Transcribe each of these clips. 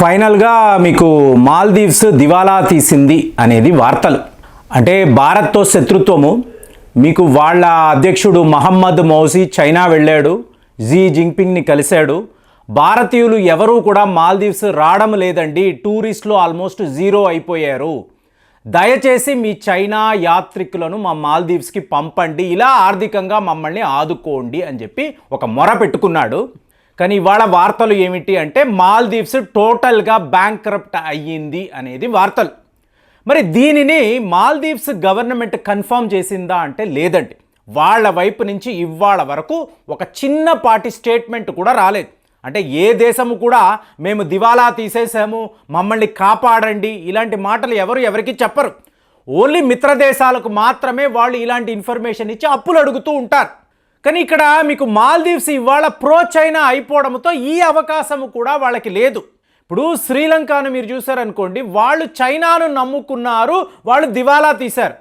ఫైనల్గా మీకు మాల్దీవ్స్ దివాలా తీసింది అనేది వార్తలు. అంటే భారత్తో శత్రుత్వము మీకు వాళ్ళ అధ్యక్షుడు మహమ్మద్ మౌసీ చైనా వెళ్ళాడు జీ జింగ్పింగ్ని కలిశాడు. భారతీయులు ఎవరూ కూడా మాల్దీవ్స్ రావడం లేదండి టూరిస్టులు ఆల్మోస్ట్ జీరో అయిపోయారు. దయచేసి మీ చైనా యాత్రికులను మా మాల్దీవ్స్కి పంపండి ఇలా ఆర్థికంగా మమ్మల్ని ఆదుకోండి అని చెప్పి ఒక మొర పెట్టుకున్నాడు. కానీ ఇవాళ వార్తలు ఏమిటి అంటే మాల్దీవ్స్ టోటల్గా బ్యాంక్రప్ట్ అయ్యింది అనేది వార్తలు. మరి దీనిని మాల్దీవ్స్ గవర్నమెంట్ కన్ఫర్మ్ చేసిందా అంటే లేదండి. వాళ్ళ వైపు నుంచి ఇవాళ వరకు ఒక చిన్నపాటి స్టేట్మెంట్ కూడా రాలేదు. అంటే ఏ దేశము కూడా మేము దివాలా తీసేసాము మమ్మల్ని కాపాడండి ఇలాంటి మాటలు ఎవరు ఎవరికి చెప్పరు. ఓన్లీ మిత్ర దేశాలకు మాత్రమే వాళ్ళు ఇలాంటి ఇన్ఫర్మేషన్ ఇచ్చి అప్పులు అడుగుతూ ఉంటారు. కానీ ఇక్కడ మీకు మాల్దీవ్స్ ఇవాళ ప్రో చైనా అయిపోవడంతో ఈ అవకాశము కూడా వాళ్ళకి లేదు. ఇప్పుడు శ్రీలంకను మీరు చూసారనుకోండి వాళ్ళు చైనాను నమ్ముకున్నారు వాళ్ళు దివాలా తీశారు.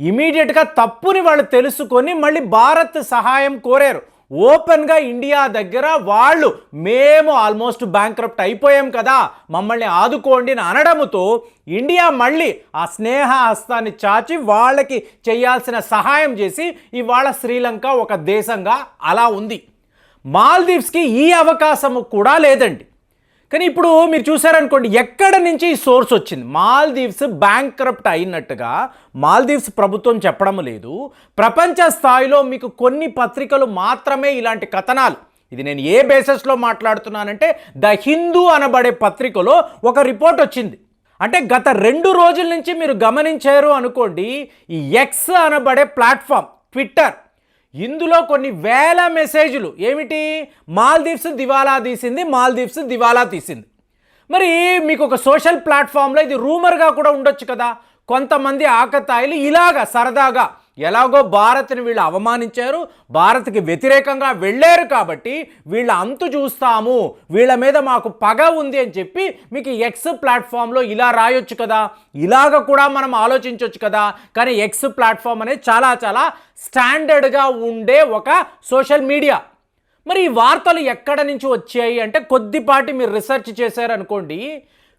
ఇమీడియట్గా తప్పుని వాళ్ళు తెలుసుకొని మళ్ళీ భారత్ సహాయం కోరారు. ఓపెన్గా ఇండియా దగ్గర వాళ్ళు మేము ఆల్మోస్ట్ బ్యాంక్రప్ట్ అయిపోయాం కదా. మమ్మల్ని ఆదుకోండి అని అనడముతో ఇండియా మళ్ళీ ఆ స్నేహ హస్తాన్ని చాచి వాళ్ళకి చేయాల్సిన సహాయం చేసి ఇవాళ శ్రీలంక ఒక దేశంగా అలా ఉంది. మాల్దీవ్స్కి ఈ అవకాశము కూడా లేదండి. కానీ ఇప్పుడు మీరు చూసారనుకోండి ఎక్కడ నుంచి ఈ సోర్స్ వచ్చింది? మాల్దీవ్స్ బ్యాంక్రప్ట్ అయినట్టుగా మాల్దీవ్స్ ప్రభుత్వం చెప్పడం లేదు. ప్రపంచ స్థాయిలో మీకు కొన్ని పత్రికలు మాత్రమే ఇలాంటి కథనాలు. ఇది నేను ఏ బేసెస్లో మాట్లాడుతున్నానంటే ద హిందూ అనబడే పత్రికలో ఒక రిపోర్ట్ వచ్చింది. అంటే గత రెండు రోజుల నుంచి మీరు గమనించారు అనుకోండి ఈ ఎక్స్ అనబడే ప్లాట్ఫామ్ ట్విట్టర్. ఇందులో కొన్ని వేల మెసేజ్లు. ఏమిటి? మాల్దీవ్స్ దివాలా తీసింది మాల్దీవ్స్ దివాలా తీసింది. మరి మీకు ఒక సోషల్ ప్లాట్ఫామ్లో ఇది రూమర్గా కూడా ఉండొచ్చు కదా. కొంతమంది ఆకతాయిలు ఇలాగా సరదాగా ఎలాగో భారత్ని వీళ్ళు అవమానించారు భారత్కి వ్యతిరేకంగా వెళ్ళారు కాబట్టి వీళ్ళ అంతు చూస్తాము వీళ్ళ మీద మాకు పగ ఉంది అని చెప్పి మీకు ఎక్స్ ప్లాట్ఫామ్లో ఇలా రాయొచ్చు కదా ఇలాగ కూడా మనం ఆలోచించవచ్చు కదా కానీ ఎక్స్ ప్లాట్ఫామ్ అనేది చాలా చాలా స్టాండర్డ్గా ఉండే ఒక సోషల్ మీడియా మరి ఈ వార్తలు ఎక్కడ నుంచి వచ్చాయి అంటే కొద్దిపాటి మీరు రీసెర్చ్ చేశారనుకోండి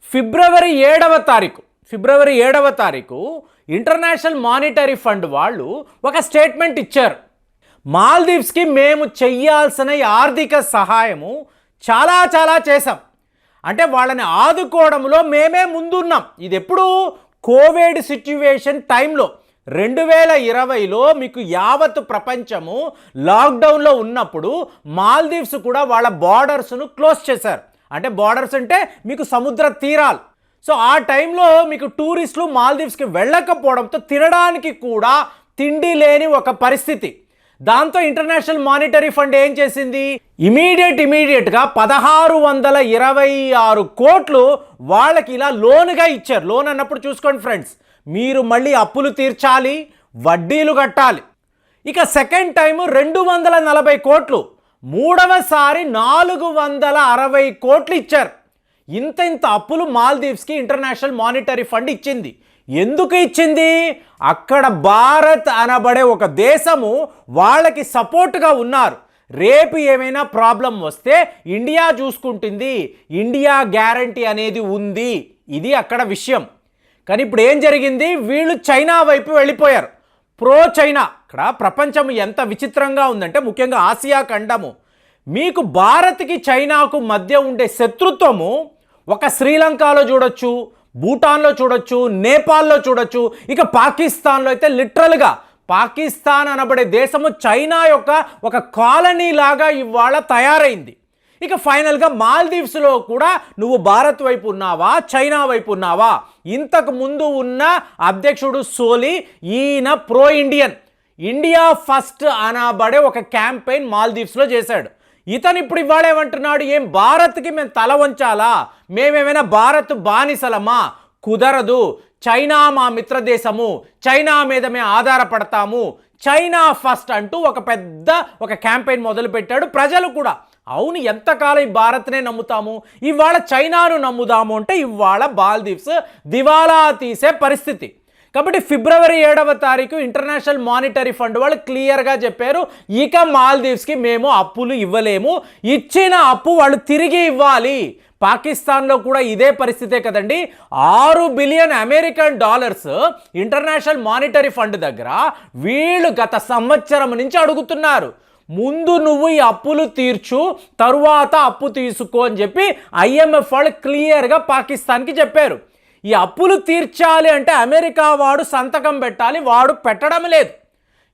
ఫిబ్రవరి ఏడవ తారీఖు. ఫిబ్రవరి ఏడవ తారీఖు ఇంటర్నేషనల్ మానిటరీ ఫండ్ వాళ్ళు ఒక స్టేట్మెంట్ ఇచ్చారు. మాల్దీవ్స్కి మేము చెయ్యాల్సిన ఆర్థిక సహాయము చాలా చాలా చేశాం. అంటే వాళ్ళని ఆదుకోవడంలో మేమే ముందున్నాం. ఇది ఎప్పుడు? కోవిడ్ సిచ్యువేషన్ టైంలో. రెండు వేల ఇరవైలో మీకు యావత్ ప్రపంచము లాక్డౌన్లో ఉన్నప్పుడు మాల్దీవ్స్ కూడా వాళ్ళ బార్డర్స్ను క్లోజ్ చేశారు. అంటే బార్డర్స్ అంటే మీకు సముద్ర తీరాలు. సో ఆ టైంలో మీకు టూరిస్టులు మాల్దీవ్స్కి వెళ్ళకపోవడంతో తినడానికి కూడా తిండి లేని ఒక పరిస్థితి. దాంతో ఇంటర్నేషనల్ మానిటరీ ఫండ్ ఏం చేసింది? ఇమీడియట్ ఇమీడియట్గా పదహారు వందల ఇరవై ఆరు కోట్లు వాళ్ళకి ఇలా లోనుగా ఇచ్చారు. లోన్ అన్నప్పుడు చూసుకోండి ఫ్రెండ్స్ మీరు మళ్ళీ అప్పులు తీర్చాలి వడ్డీలు కట్టాలి. ఇక సెకండ్ టైము రెండు వందల నలభై కోట్లు మూడవసారి నాలుగు వందల అరవై కోట్లు ఇచ్చారు. ఇంత ఇంత అప్పులు మాల్దీవ్స్కి ఇంటర్నేషనల్ మానిటరీ ఫండ్ ఇచ్చింది. ఎందుకు ఇచ్చింది? అక్కడ భారత్ అనబడే ఒక దేశము వాళ్ళకి సపోర్ట్గా ఉన్నారు. రేపు ఏమైనా ప్రాబ్లం వస్తే ఇండియా చూసుకుంటుంది. ఇండియా గ్యారంటీ అనేది ఉంది. ఇది అక్కడ విషయం. కానీ ఇప్పుడు ఏం జరిగింది? వీళ్ళు చైనా వైపు వెళ్ళిపోయారు. Pro China. ఇక్కడ ప్రపంచం ఎంత విచిత్రంగా ఉందంటే ముఖ్యంగా ఆసియా ఖండము. మీకు భారత్కి చైనాకు మధ్య ఉండే శత్రుత్వము ఒక శ్రీలంకలో చూడొచ్చు భూటాన్లో చూడొచ్చు నేపాల్లో చూడొచ్చు ఇక పాకిస్తాన్లో అయితే లిటరల్గా పాకిస్తాన్ అనబడే దేశము చైనా యొక్క ఒక కాలనీ లాగా ఇవాళ తయారైంది. ఇక ఫైనల్గా మాల్దీవ్స్లో కూడా నువ్వు భారత్ వైపు ఉన్నావా చైనా వైపు ఉన్నావా? ఇంతకు ముందు ఉన్న అధ్యక్షుడు సోలి ఈయన ప్రో ఇండియన్. ఇండియా ఫస్ట్ అనబడే ఒక క్యాంపెయిన్ మాల్దీవ్స్లో చేశాడు. ఇతను ఇప్పుడు ఇవ్వాలేమంటున్నాడు ఏం భారత్కి మేము తల వంచాలా? మేమేమైనా భారత్ బానిసలమా? కుదరదు. చైనా మా మిత్ర దేశము చైనా మీద మేము ఆధారపడతాము. చైనా ఫస్ట్ అంటూ ఒక పెద్ద ఒక క్యాంపెయిన్ మొదలుపెట్టాడు ప్రజలు కూడా. అవును ఎంతకాలం ఈ భారత్నే నమ్ముతాము? ఇవాళ చైనాను నమ్ముదాము అంటే ఇవాళ బాల్దీవ్స్ దివాలా తీసే పరిస్థితి. కాబట్టి ఫిబ్రవరి ఏడవ తారీఖు ఇంటర్నేషనల్ మానిటరీ ఫండ్ వాళ్ళు క్లియర్గా చెప్పారు. ఇక మాల్దీవ్స్కి మేము అప్పులు ఇవ్వలేము. ఇచ్చిన అప్పు వాళ్ళు తిరిగి ఇవ్వాలి. పాకిస్తాన్లో కూడా ఇదే పరిస్థితే కదండి. ఆరు billion American dollars international monetary fund దగ్గర వీళ్ళు గత సంవత్సరం నుంచి అడుగుతున్నారు. ముందు నువ్వు ఈ అప్పులు తీర్చు తరువాత అప్పు తీసుకో అని చెప్పి ఐఎంఎఫ్ వాళ్ళు క్లియర్గా పాకిస్తాన్కి చెప్పారు. ఈ అప్పులు తీర్చాలి అంటే అమెరికా వాడు సంతకం పెట్టాలి వాడు పెట్టడం లేదు.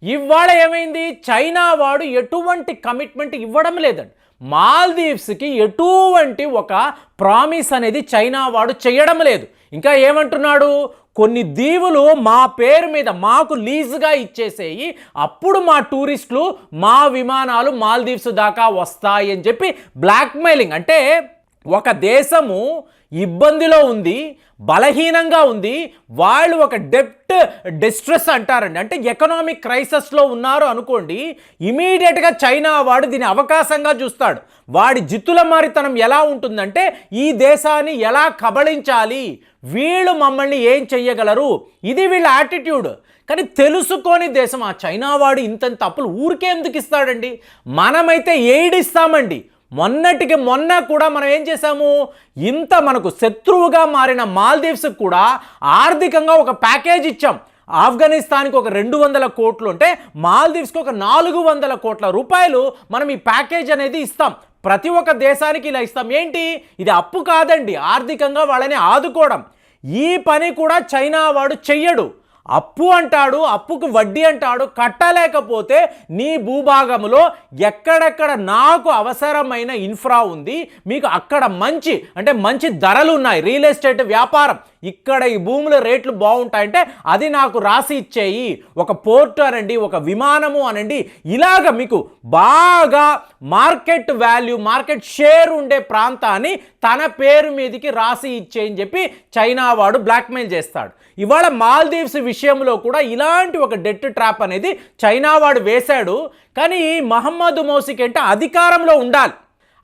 ఇవాళ ఏమైంది? చైనా వాడు ఎటువంటి కమిట్మెంట్ ఇవ్వడం లేదండి. మాల్దీవ్స్కి ఎటువంటి ఒక ప్రామిస్ అనేది చైనా వాడు చేయడం లేదు. ఇంకా ఏమంటున్నాడు? కొన్ని దీవులు మా పేరు మీద మాకు లీజుగా ఇచ్చేసేయి అప్పుడు మా టూరిస్టులు మా విమానాలు మాల్దీవ్స్ దాకా వస్తాయని చెప్పి బ్లాక్మెయిలింగ్ అంటే ఒక దేశము ఇబ్బందిలో ఉంది బలహీనంగా ఉంది వాళ్ళు ఒక డెప్ట్ డిస్ట్రెస్ అంటారండి. అంటే ఎకనామిక్ క్రైసిస్లో ఉన్నారు అనుకోండి ఇమీడియట్గా చైనా వాడు దీని అవకాశంగా చూస్తాడు. వాడి జిత్తుల మారితనం ఎలా ఉంటుందంటే ఈ దేశాన్ని ఎలా కబళించాలి వీళ్ళు మమ్మల్ని ఏం చెయ్యగలరు? ఇది వీళ్ళ యాటిట్యూడ్. కానీ తెలుసుకొని దేశం ఆ చైనా వాడు ఇంతంత అప్పులు ఊరికే ఎందుకు ఇస్తాడండి? మనమైతే ఎయిడ్ ఇస్తామండి. మొన్నటికి మొన్న కూడా మనం ఏం చేశాము? ఇంత మనకు శత్రువుగా మారిన మాల్దీవ్స్కి కూడా ఆర్థికంగా ఒక ప్యాకేజ్ ఇచ్చాం. ఆఫ్ఘనిస్తాన్కి ఒక రెండు వందల కోట్లు అంటే మాల్దీవ్స్కి ఒక నాలుగు వందల కోట్ల రూపాయలు మనం ఈ ప్యాకేజ్ అనేది ఇస్తాం. ప్రతి ఒక్క దేశానికి ఇలా ఇస్తాం. ఏంటి? ఇది అప్పు కాదండి. ఆర్థికంగా వాళ్ళని ఆదుకోవడం. ఈ పని కూడా చైనా వాడు చెయ్యడు. అప్పు అంటాడు అప్పుకు వడ్డీ అంటాడు కట్టలేకపోతే నీ భూభాగంలో ఎక్కడెక్కడ నాకు అవసరమైన ఇన్ఫ్రా ఉంది మీకు అక్కడ మంచి అంటే మంచి ధరలు ఉన్నాయి రియల్ ఎస్టేట్ వ్యాపారం. ఇక్కడ ఈ భూముల రేట్లు బాగుంటాయంటే అది నాకు రాసి ఇచ్చేయి. ఒక పోర్టు అనండి ఒక విమానము అనండి ఇలాగ మీకు బాగా మార్కెట్ వాల్యూ మార్కెట్ షేర్ ఉండే ప్రాంతాన్ని తన పేరు మీదకి రాసి ఇచ్చేయని చెప్పి చైనా వాడు బ్లాక్మెయిల్ చేస్తాడు. ఇవాళ మాల్దీవ్స్ విషయంలో కూడా ఇలాంటి ఒక డెట్ ట్రాప్ అనేది చైనా వాడు వేశాడు. కానీ మహమ్మద్ మోసిక్ అంటే అధికారంలో ఉండాలి.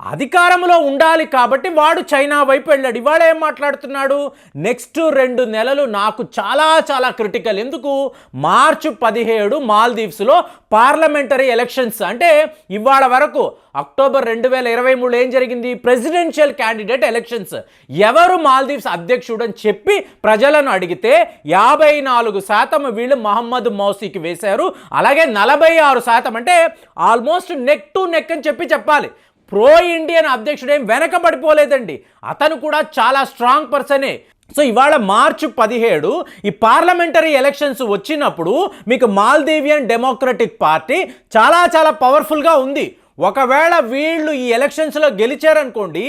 అధికారంలో ఉండాలి కాబట్టి వాడు చైనా వైపు వెళ్ళాడు. ఇవాళ ఏం మాట్లాడుతున్నాడు? నెక్స్ట్ రెండు నెలలు నాకు చాలా చాలా క్రిటికల్. ఎందుకు? మార్చి పదిహేడు మాల్దీవ్స్లో పార్లమెంటరీ ఎలక్షన్స్. అంటే ఇవాళ వరకు అక్టోబర్ రెండు వేల ఇరవై మూడు ఏం జరిగింది? Presidential candidate elections. ఎవరు మాల్దీవ్స్ అధ్యక్షుడు అని చెప్పి ప్రజలను అడిగితే యాభై నాలుగు శాతం వీళ్ళు మహమ్మద్ మౌసీకి వేశారు. అలాగే నలభై ఆరు శాతం అంటే ఆల్మోస్ట్ నెక్ టు నెక్ అని చెప్పి చెప్పాలి. ప్రో ఇండియన్ అధ్యక్షుడేం వెనకబడిపోలేదండి. అతను కూడా చాలా స్ట్రాంగ్ పర్సనే. సో ఇవాళ మార్చి పదిహేడు ఈ పార్లమెంటరీ ఎలక్షన్స్ వచ్చినప్పుడు మీకు మాల్దీవియన్ డెమోక్రటిక్ పార్టీ చాలా చాలా పవర్ఫుల్గా ఉంది. ఒకవేళ వీళ్ళు ఈ ఎలక్షన్స్లో గెలిచారనుకోండి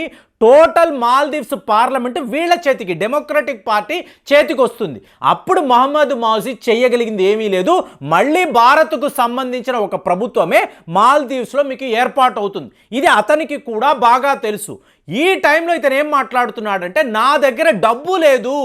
టోటల్ మాల్దీవ్స్ పార్లమెంట్ వీళ్ళ చేతికి డెమోక్రటిక్ పార్టీ చేతికి వస్తుంది అప్పుడు మహమ్మద్ మౌజీ చేయగలిగింది ఏమీ లేదు. మళ్ళీ భారత్కు సంబంధించిన ఒక ప్రభుత్వమే మాల్దీవ్స్లో మీకు ఏర్పాటు అవుతుంది ఇది అతనికి కూడా బాగా తెలుసు. ఈ టైంలో ఇతను ఏం మాట్లాడుతున్నాడంటే నా దగ్గర డబ్బు లేదు.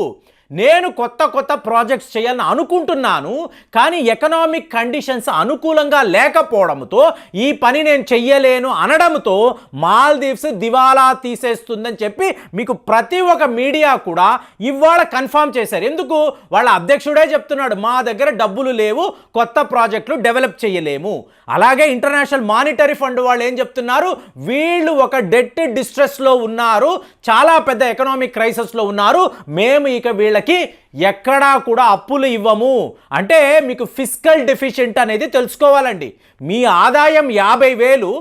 నేను కొత్త కొత్త ప్రాజెక్ట్స్ చేయాలని అనుకుంటున్నాను కానీ ఎకనామిక్ కండిషన్స్ అనుకూలంగా లేకపోవడంతో ఈ పని నేను చెయ్యలేను అనడంతో మాల్దీవ్స్ దివాలా తీసేస్తుందని చెప్పి మీకు ప్రతి ఒక్క మీడియా కూడా ఇవాళ కన్ఫామ్ చేశారు. ఎందుకు? వాళ్ళ అధ్యక్షుడే చెప్తున్నాడు మా దగ్గర డబ్బులు లేవు కొత్త ప్రాజెక్టులు డెవలప్ చేయలేము అలాగే ఇంటర్నేషనల్ మానిటరీ ఫండ్ వాళ్ళు ఏం చెప్తున్నారు? వీళ్ళు ఒక డెట్ డిస్ట్రెస్లో ఉన్నారు చాలా పెద్ద ఎకనామిక్ క్రైసిస్లో ఉన్నారు మేము ఇక వాళ్ళకి ఎక్కడా కూడా అప్పులు ఇవ్వము. అంటే మీకు ఫిజికల్ డెఫిషియెంట్ అనేది తెలుసుకోవాలండి. మీ ఆదాయం యాభై వేలు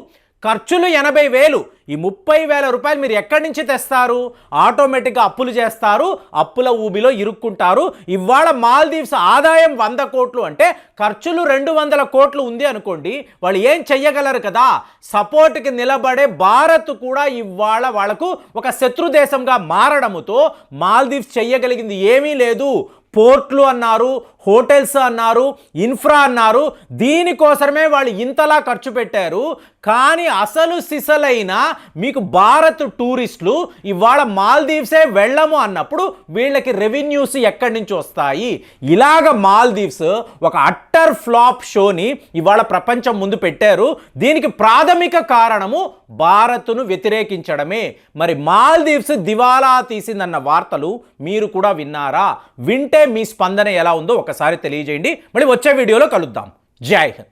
ఖర్చులు ఎనభై వేలు ఈ ముప్పై వేల రూపాయలు మీరు ఎక్కడి నుంచి తెస్తారు? ఆటోమేటిక్గా అప్పులు చేస్తారు అప్పుల ఊబిలో ఇరుక్కుంటారు. ఇవాళ మాల్దీవ్స్ ఆదాయం వంద కోట్లు అంటే ఖర్చులు రెండు వందల కోట్లు ఉంది అనుకోండి వాళ్ళు ఏం చెయ్యగలరు కదా? సపోర్ట్కి నిలబడే భారత్ కూడా ఇవాళ వాళ్ళకు ఒక శత్రు దేశంగా మారడముతో మాల్దీవ్స్ చెయ్యగలిగింది ఏమీ లేదు. పోర్ట్లు అన్నారు హోటల్స్ అన్నారు ఇన్ఫ్రా అన్నారు దీనికోసమే వాళ్ళు ఇంతలా ఖర్చు పెట్టారు. కానీ అసలు సిసలైన మీకు భారత్ టూరిస్టులు ఇవాళ మాల్దీవ్సే వెళ్ళము అన్నప్పుడు వీళ్ళకి రెవెన్యూస్ ఎక్కడి నుంచి వస్తాయి? ఇలాగ మాల్దీవ్స్ ఒక అట్టర్ ఫ్లాప్ షోని ఇవాళ ప్రపంచం ముందు పెట్టారు. దీనికి ప్రాథమిక కారణము భారత్ను వ్యతిరేకించడమే. మరి మాల్దీవ్స్ దివాలా తీసిందన్న వార్తలు మీరు కూడా విన్నారా? వింటే మీ స్పందన ఎలా ఉందో ఒక ఒక్కసారి తెలియజేయండి. మళ్ళీ వచ్చే వీడియోలో కలుద్దాం. జై హింద్.